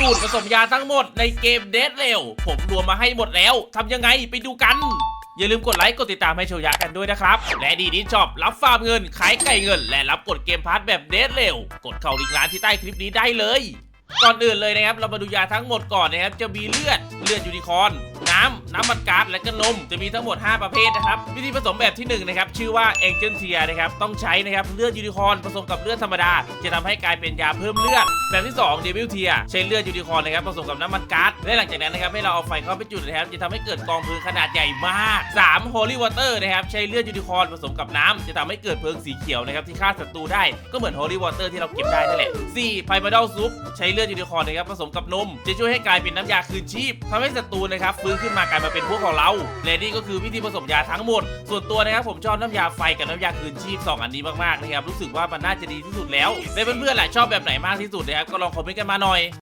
สูตรผสมยาทั้งหมดในเกมเดทเร็วผมรวมมาให้หมดแล้วทำยังไงไปดูกัน อย่าลืมกดไลค์กดติดตามให้โชยะกันด้วยนะครับ และดีดีช็อปรับฟาร์มเงิน ขายไก่เงิน และรับกดเกมพาร์ทแบบเดทเร็วกดเข้าลิงก์ร้านที่ใต้คลิปนี้ได้เลย ก่อนอื่นเลยนะครับเรามาดูยาทั้งหมดก่อนนะครับจะมีเลือดเลือดยูนิคอร์น น้ำน้ำมันก๊าซและก็นมจะมีทั้งหมด 5 ประเภทนะครับ วิธีผสมแบบที่1นะครับชื่อว่า a n g e l Tear นะครับต้องใช้นะครับเลือดยูนิคอร์นผสมกับเลือดธรรมดา จะทำให้กลายเป็นยาเพิ่มเลือด แบบที่2 Devil Tear ใช้เลือดยูนิคอร์นนะครับผสมกับน้ำมันก๊าซและหลังจากนั้นนะครับให้เราเอาไฟเข้าไปจุดนะครับจะทำให้เกิดกองเพลิงขนาดใหญ่มาก3 Holy Water นะครับใช้เลือดยูนิคอร์นผสมกับน้ำจะทำให้เกิดเพลิงสีเขียวนะครับที่ฆ่าศัตรูได้ก็เหมือน Holy Water ที่เราเก็บได้นั่นแหละ4 p y m a d a l Soup ใช้เลือดยูนิคอร์นนะครับผสมกับนม จะช่วยให้กลายเป็นน้ำยาคืนชีพทำให้ศัตรูนะครับฟื้นขึ้นมากลายมาเป็นพวกของเราและนี่ก็คือวิธีผสมยาทั้งหมด ส่วนตัวนะครับผมชอบน้ำยาไฟกับน้ำยาคืนชีพสองอันนี้มากๆนะครับรู้สึกว่ามันน่าจะดีที่สุดแล้วและเพื่อนๆล่ะชอบแบบไหนมากที่สุดนะครับก็ลองคอมเมนต์กันมาหน่อย